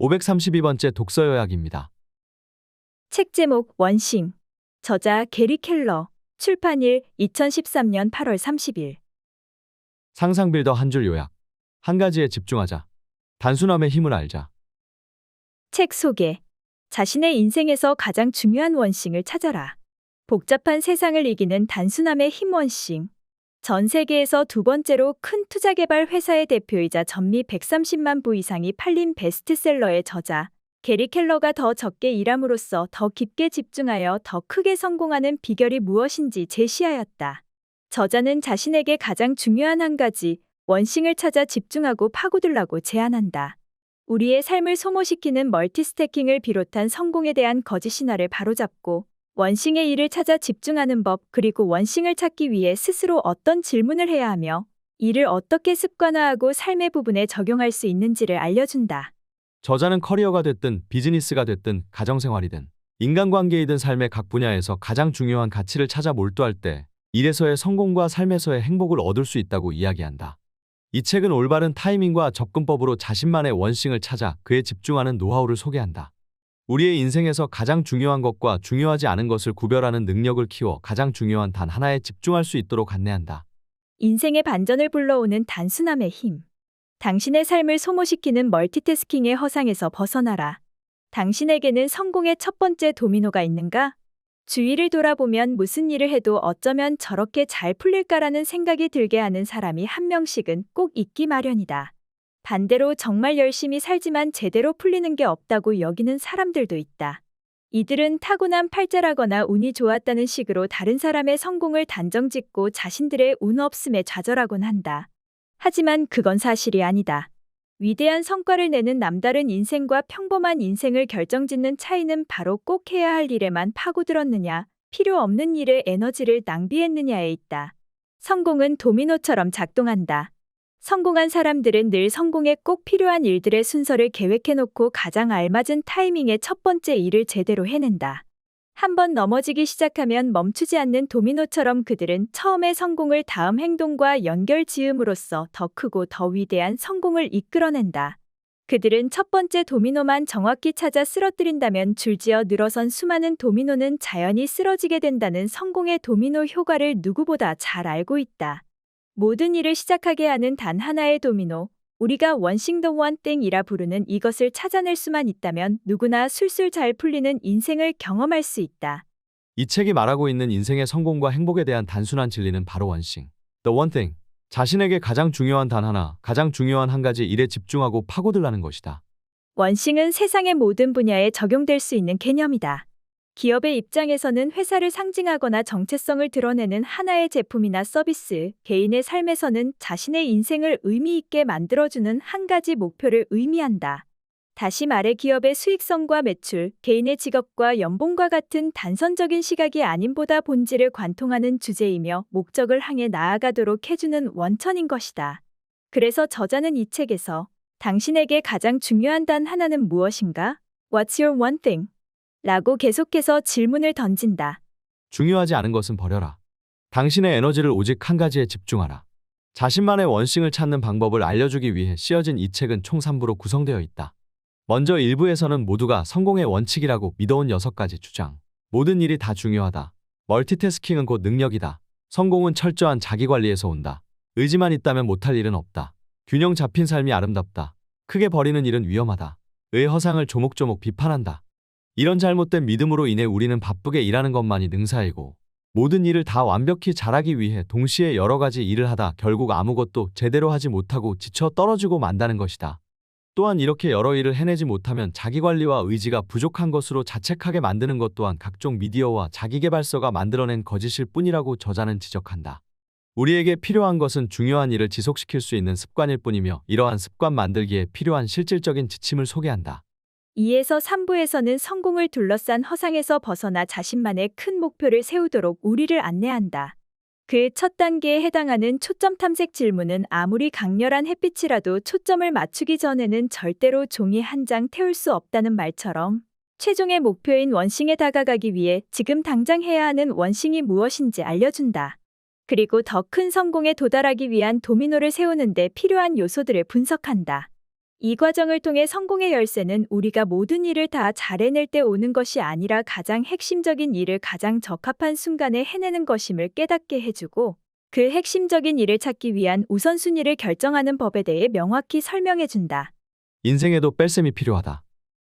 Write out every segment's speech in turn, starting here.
532번째 독서 요약입니다. 책 제목 원싱. 저자 게리 켈러. 출판일 2013년 8월 30일. 상상 빌더 한 줄 요약. 한 가지에 집중하자. 단순함의 힘을 알자. 책 소개. 자신의 인생에서 가장 중요한 원싱을 찾아라. 복잡한 세상을 이기는 단순함의 힘 원싱. 전 세계에서 두 번째로 큰 투자 개발 회사의 대표이자 전미 130만 부 이상이 팔린 베스트셀러의 저자. 게리 켈러가 더 적게 일함으로써 더 깊게 집중하여 더 크게 성공하는 비결이 무엇인지 제시하였다. 저자는 자신에게 가장 중요한 한 가지, 원싱을 찾아 집중하고 파고들라고 제안한다. 우리의 삶을 소모시키는 멀티스태킹을 비롯한 성공에 대한 거짓 신화를 바로잡고 원싱의 일을 찾아 집중하는 법 그리고 원싱을 찾기 위해 스스로 어떤 질문을 해야 하며 이를 어떻게 습관화하고 삶의 부분에 적용할 수 있는지를 알려준다. 저자는 커리어가 됐든 비즈니스가 됐든 가정생활이든 인간관계이든 삶의 각 분야에서 가장 중요한 가치를 찾아 몰두할 때 일에서의 성공과 삶에서의 행복을 얻을 수 있다고 이야기한다. 이 책은 올바른 타이밍과 접근법으로 자신만의 원싱을 찾아 그에 집중하는 노하우를 소개한다. 우리의 인생에서 가장 중요한 것과 중요하지 않은 것을 구별하는 능력을 키워 가장 중요한 단 하나에 집중할 수 있도록 안내한다. 인생의 반전을 불러오는 단순함의 힘. 당신의 삶을 소모시키는 멀티태스킹의 허상에서 벗어나라. 당신에게는 성공의 첫 번째 도미노가 있는가? 주위를 돌아보면 무슨 일을 해도 어쩌면 저렇게 잘 풀릴까라는 생각이 들게 하는 사람이 한 명씩은 꼭 있기 마련이다. 반대로 정말 열심히 살지만 제대로 풀리는 게 없다고 여기는 사람들도 있다. 이들은 타고난 팔자라거나 운이 좋았다는 식으로 다른 사람의 성공을 단정짓고 자신들의 운 없음에 좌절하곤 한다. 하지만 그건 사실이 아니다. 위대한 성과를 내는 남다른 인생과 평범한 인생을 결정짓는 차이는 바로 꼭 해야 할 일에만 파고들었느냐, 필요 없는 일에 에너지를 낭비했느냐에 있다. 성공은 도미노처럼 작동한다. 성공한 사람들은 늘 성공에 꼭 필요한 일들의 순서를 계획해놓고 가장 알맞은 타이밍에 첫 번째 일을 제대로 해낸다. 한번 넘어지기 시작하면 멈추지 않는 도미노처럼 그들은 처음의 성공을 다음 행동과 연결 지음으로써 더 크고 더 위대한 성공을 이끌어낸다. 그들은 첫 번째 도미노만 정확히 찾아 쓰러뜨린다면 줄지어 늘어선 수많은 도미노는 자연히 쓰러지게 된다는 성공의 도미노 효과를 누구보다 잘 알고 있다. 모든 일을 시작하게 하는 단 하나의 도미노, 우리가 원싱 더 원땡이라 부르는 이것을 찾아낼 수만 있다면 누구나 술술 잘 풀리는 인생을 경험할 수 있다. 이 책이 말하고 있는 인생의 성공과 행복에 대한 단순한 진리는 바로 원싱. The one thing. 자신에게 가장 중요한 단 하나, 가장 중요한 한 가지 일에 집중하고 파고들라는 것이다. 원싱은 세상의 모든 분야에 적용될 수 있는 개념이다. 기업의 입장에서는 회사를 상징하거나 정체성을 드러내는 하나의 제품이나 서비스, 개인의 삶에서는 자신의 인생을 의미 있게 만들어주는 한 가지 목표를 의미한다. 다시 말해 기업의 수익성과 매출, 개인의 직업과 연봉과 같은 단선적인 시각이 아님보다 본질을 관통하는 주제이며 목적을 향해 나아가도록 해주는 원천인 것이다. 그래서 저자는 이 책에서 당신에게 가장 중요한 단 하나는 무엇인가? What's your one thing? 라고 계속해서 질문을 던진다. 중요하지 않은 것은 버려라. 당신의 에너지를 오직 한 가지에 집중하라. 자신만의 원싱을 찾는 방법을 알려주기 위해 씌어진 이 책은 총 3부로 구성되어 있다. 먼저 1부에서는 모두가 성공의 원칙이라고 믿어온 6가지 주장. 모든 일이 다 중요하다. 멀티태스킹은 곧 능력이다. 성공은 철저한 자기관리에서 온다. 의지만 있다면 못할 일은 없다. 균형 잡힌 삶이 아름답다. 크게 버리는 일은 위험하다. 의 허상을 조목조목 비판한다. 이런 잘못된 믿음으로 인해 우리는 바쁘게 일하는 것만이 능사이고 모든 일을 다 완벽히 잘하기 위해 동시에 여러 가지 일을 하다 결국 아무것도 제대로 하지 못하고 지쳐 떨어지고 만다는 것이다. 또한 이렇게 여러 일을 해내지 못하면 자기관리와 의지가 부족한 것으로 자책하게 만드는 것 또한 각종 미디어와 자기개발서가 만들어낸 거짓일 뿐이라고 저자는 지적한다. 우리에게 필요한 것은 중요한 일을 지속시킬 수 있는 습관일 뿐이며 이러한 습관 만들기에 필요한 실질적인 지침을 소개한다. 2에서 3부에서는 성공을 둘러싼 허상에서 벗어나 자신만의 큰 목표를 세우도록 우리를 안내한다. 그 첫 단계에 해당하는 초점 탐색 질문은 아무리 강렬한 햇빛이라도 초점을 맞추기 전에는 절대로 종이 한 장 태울 수 없다는 말처럼 최종의 목표인 원싱에 다가가기 위해 지금 당장 해야 하는 원싱이 무엇인지 알려준다. 그리고 더 큰 성공에 도달하기 위한 도미노를 세우는데 필요한 요소들을 분석한다. 이 과정을 통해 성공의 열쇠는 우리가 모든 일을 다 잘해낼 때 오는 것이 아니라 가장 핵심적인 일을 가장 적합한 순간에 해내는 것임을 깨닫게 해주고 그 핵심적인 일을 찾기 위한 우선순위를 결정하는 법에 대해 명확히 설명해준다. 인생에도 뺄셈이 필요하다.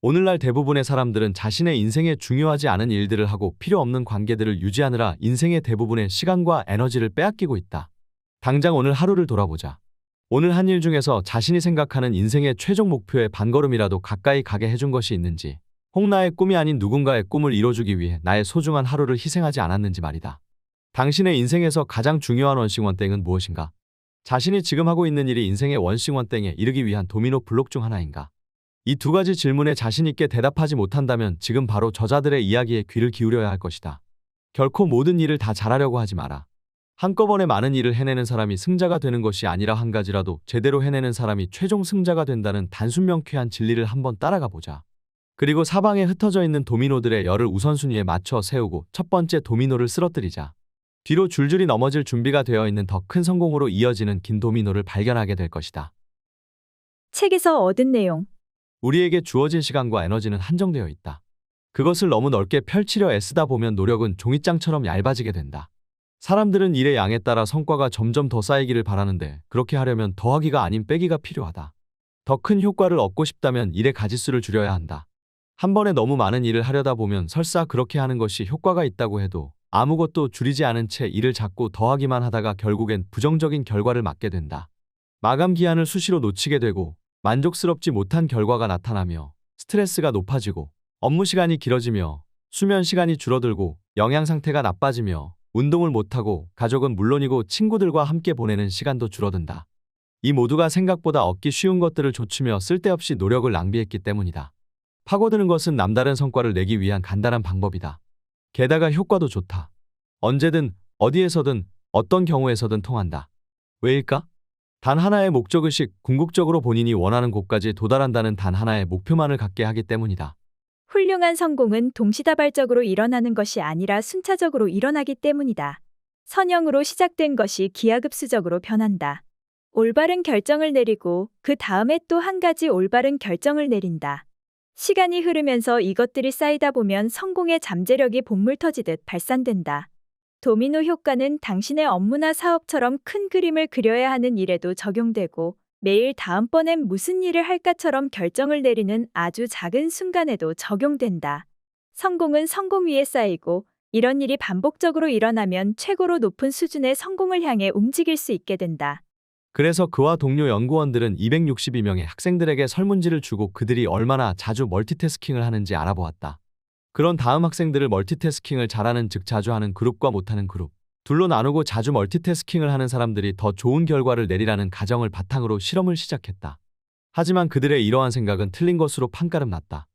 오늘날 대부분의 사람들은 자신의 인생에 중요하지 않은 일들을 하고 필요 없는 관계들을 유지하느라 인생의 대부분의 시간과 에너지를 빼앗기고 있다. 당장 오늘 하루를 돌아보자. 오늘 한 일 중에서 자신이 생각하는 인생의 최종 목표에 반걸음이라도 가까이 가게 해준 것이 있는지, 혹 나의 꿈이 아닌 누군가의 꿈을 이뤄주기 위해 나의 소중한 하루를 희생하지 않았는지 말이다. 당신의 인생에서 가장 중요한 원싱 원땡은 무엇인가? 자신이 지금 하고 있는 일이 인생의 원싱 원땡에 이르기 위한 도미노 블록 중 하나인가? 이 두 가지 질문에 자신 있게 대답하지 못한다면 지금 바로 저자들의 이야기에 귀를 기울여야 할 것이다. 결코 모든 일을 다 잘하려고 하지 마라. 한꺼번에 많은 일을 해내는 사람이 승자가 되는 것이 아니라 한 가지라도 제대로 해내는 사람이 최종 승자가 된다는 단순 명쾌한 진리를 한번 따라가 보자. 그리고 사방에 흩어져 있는 도미노들의 열을 우선순위에 맞춰 세우고 첫 번째 도미노를 쓰러뜨리자. 뒤로 줄줄이 넘어질 준비가 되어 있는 더 큰 성공으로 이어지는 긴 도미노를 발견하게 될 것이다. 책에서 얻은 내용. 우리에게 주어진 시간과 에너지는 한정되어 있다. 그것을 너무 넓게 펼치려 애쓰다 보면 노력은 종이장처럼 얇아지게 된다. 사람들은 일의 양에 따라 성과가 점점 더 쌓이기를 바라는데 그렇게 하려면 더하기가 아닌 빼기가 필요하다. 더 큰 효과를 얻고 싶다면 일의 가지수를 줄여야 한다. 한 번에 너무 많은 일을 하려다 보면 설사 그렇게 하는 것이 효과가 있다고 해도 아무것도 줄이지 않은 채 일을 자꾸 더하기만 하다가 결국엔 부정적인 결과를 맞게 된다. 마감 기한을 수시로 놓치게 되고 만족스럽지 못한 결과가 나타나며 스트레스가 높아지고 업무 시간이 길어지며 수면 시간이 줄어들고 영양 상태가 나빠지며 운동을 못하고 가족은 물론이고 친구들과 함께 보내는 시간도 줄어든다. 이 모두가 생각보다 얻기 쉬운 것들을 좇으며 쓸데없이 노력을 낭비했기 때문이다. 파고드는 것은 남다른 성과를 내기 위한 간단한 방법이다. 게다가 효과도 좋다. 언제든 어디에서든 어떤 경우에서든 통한다. 왜일까? 단 하나의 목적의식, 궁극적으로 본인이 원하는 곳까지 도달한다는 단 하나의 목표만을 갖게 하기 때문이다. 훌륭한 성공은 동시다발적으로 일어나는 것이 아니라 순차적으로 일어나기 때문이다. 선형으로 시작된 것이 기하급수적으로 변한다. 올바른 결정을 내리고 그 다음에 또 한 가지 올바른 결정을 내린다. 시간이 흐르면서 이것들이 쌓이다 보면 성공의 잠재력이 본물 터지듯 발산된다. 도미노 효과는 당신의 업무나 사업처럼 큰 그림을 그려야 하는 일에도 적용되고 매일 다음번엔 무슨 일을 할까처럼 결정을 내리는 아주 작은 순간에도 적용된다. 성공은 성공 위에 쌓이고 이런 일이 반복적으로 일어나면 최고로 높은 수준의 성공을 향해 움직일 수 있게 된다. 그래서 그와 동료 연구원들은 262명의 학생들에게 설문지를 주고 그들이 얼마나 자주 멀티태스킹을 하는지 알아보았다. 그런 다음 학생들을 멀티태스킹을 잘하는 즉 자주 하는 그룹과 못하는 그룹, 둘로 나누고 자주 멀티태스킹을 하는 사람들이 더 좋은 결과를 내리라는 가정을 바탕으로 실험을 시작했다. 하지만 그들의 이러한 생각은 틀린 것으로 판가름 났다.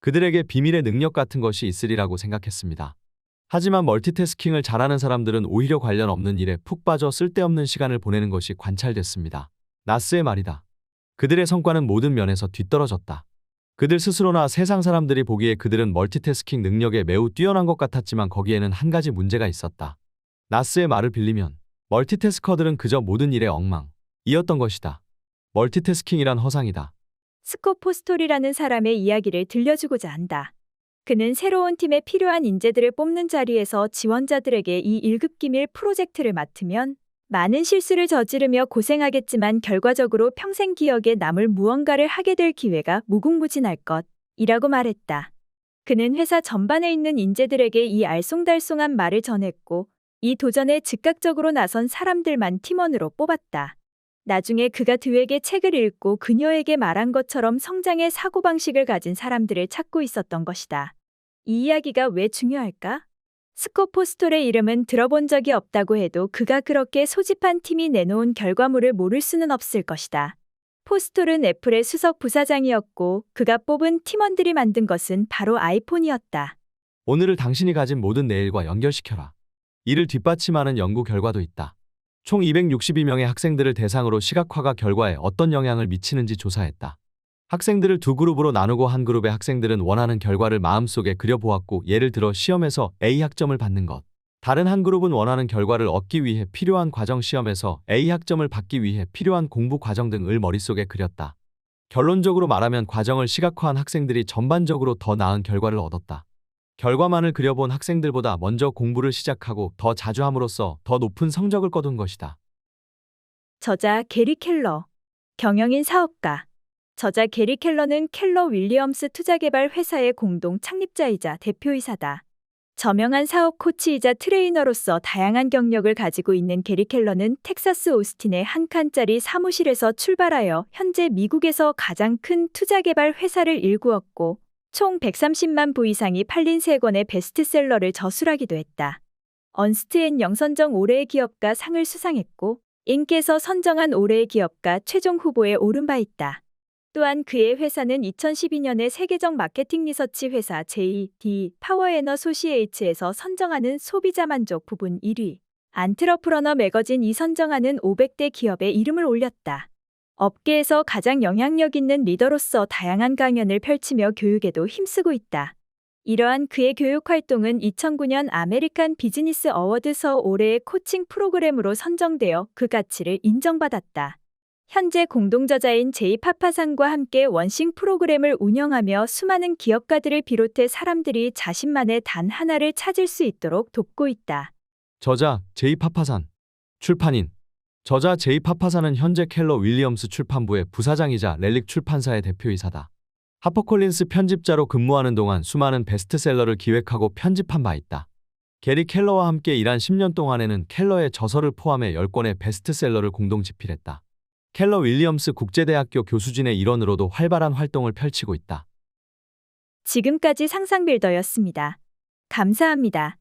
그들에게 비밀의 능력 같은 것이 있으리라고 생각했습니다. 하지만 멀티태스킹을 잘하는 사람들은 오히려 관련 없는 일에 푹 빠져 쓸데없는 시간을 보내는 것이 관찰됐습니다. 나스의 말이다. 그들의 성과는 모든 면에서 뒤떨어졌다. 그들 스스로나 세상 사람들이 보기에 그들은 멀티태스킹 능력에 매우 뛰어난 것 같았지만 거기에는 한 가지 문제가 있었다. 나스의 말을 빌리면 멀티태스커들은 그저 모든 일에 엉망 이었던 것이다. 멀티태스킹이란 허상이다. 스코 포스토리라는 사람의 이야기를 들려주고자 한다. 그는 새로운 팀에 필요한 인재들을 뽑는 자리에서 지원자들에게 이 1급 기밀 프로젝트를 맡으면 많은 실수를 저지르며 고생하겠지만 결과적으로 평생 기억에 남을 무언가를 하게 될 기회가 무궁무진할 것이라고 말했다. 그는 회사 전반에 있는 인재들에게 이 알쏭달쏭한 말을 전했고 이 도전에 즉각적으로 나선 사람들만 팀원으로 뽑았다. 나중에 그가 드에게 책을 읽고 그녀에게 말한 것처럼 성장의 사고방식을 가진 사람들을 찾고 있었던 것이다. 이 이야기가 왜 중요할까? 스코포스톨의 이름은 들어본 적이 없다고 해도 그가 그렇게 소집한 팀이 내놓은 결과물을 모를 수는 없을 것이다. 포스톨은 애플의 수석 부사장이었고 그가 뽑은 팀원들이 만든 것은 바로 아이폰이었다. 오늘을 당신이 가진 모든 내일과 연결시켜라. 이를 뒷받침하는 연구 결과도 있다. 총 262명의 학생들을 대상으로 시각화가 결과에 어떤 영향을 미치는지 조사했다. 학생들을 두 그룹으로 나누고 한 그룹의 학생들은 원하는 결과를 마음속에 그려보았고 예를 들어 시험에서 A 학점을 받는 것. 다른 한 그룹은 원하는 결과를 얻기 위해 필요한 과정 시험에서 A 학점을 받기 위해 필요한 공부 과정 등을 머릿속에 그렸다. 결론적으로 말하면 과정을 시각화한 학생들이 전반적으로 더 나은 결과를 얻었다. 결과만을 그려본 학생들보다 먼저 공부를 시작하고 더 자주 함으로써 더 높은 성적을 거둔 것이다. 저자 게리 켈러. 경영인 사업가. 저자 게리 켈러는 켈러 윌리엄스 투자개발 회사의 공동 창립자이자 대표이사다. 저명한 사업 코치이자 트레이너로서 다양한 경력을 가지고 있는 게리 켈러는 텍사스 오스틴의 한 칸짜리 사무실에서 출발하여 현재 미국에서 가장 큰 투자개발 회사를 일구었고 총 130만 부 이상이 팔린 세 권의 베스트셀러를 저술하기도 했다. 언스트앤 영선정 올해의 기업가 상을 수상했고 인께서 선정한 올해의 기업가 최종 후보에 오른 바 있다. 또한 그의 회사는 2012년에 세계적 마케팅 리서치 회사 JD 파워에너 소시에이츠에서 선정하는 소비자 만족 부분 1위, 안트러프러너 매거진 이 선정하는 500대 기업에 이름을 올렸다. 업계에서 가장 영향력 있는 리더로서 다양한 강연을 펼치며 교육에도 힘쓰고 있다. 이러한 그의 교육 활동은 2009년 아메리칸 비즈니스 어워드서 올해의 코칭 프로그램으로 선정되어 그 가치를 인정받았다. 현재 공동저자인 제이 파파상과 함께 원싱 프로그램을 운영하며 수많은 기업가들을 비롯해 사람들이 자신만의 단 하나를 찾을 수 있도록 돕고 있다. 저자 제이 파파산 출판인 저자 제이 파파산은 현재 켈러 윌리엄스 출판부의 부사장이자 렐릭 출판사의 대표이사다. 하퍼콜린스 편집자로 근무하는 동안 수많은 베스트셀러를 기획하고 편집한 바 있다. 게리 켈러와 함께 일한 10년 동안에는 켈러의 저서를 포함해 10권의 베스트셀러를 공동 집필했다. 켈러 윌리엄스 국제대학교 교수진의 일원으로도 활발한 활동을 펼치고 있다. 지금까지 상상빌더였습니다. 감사합니다.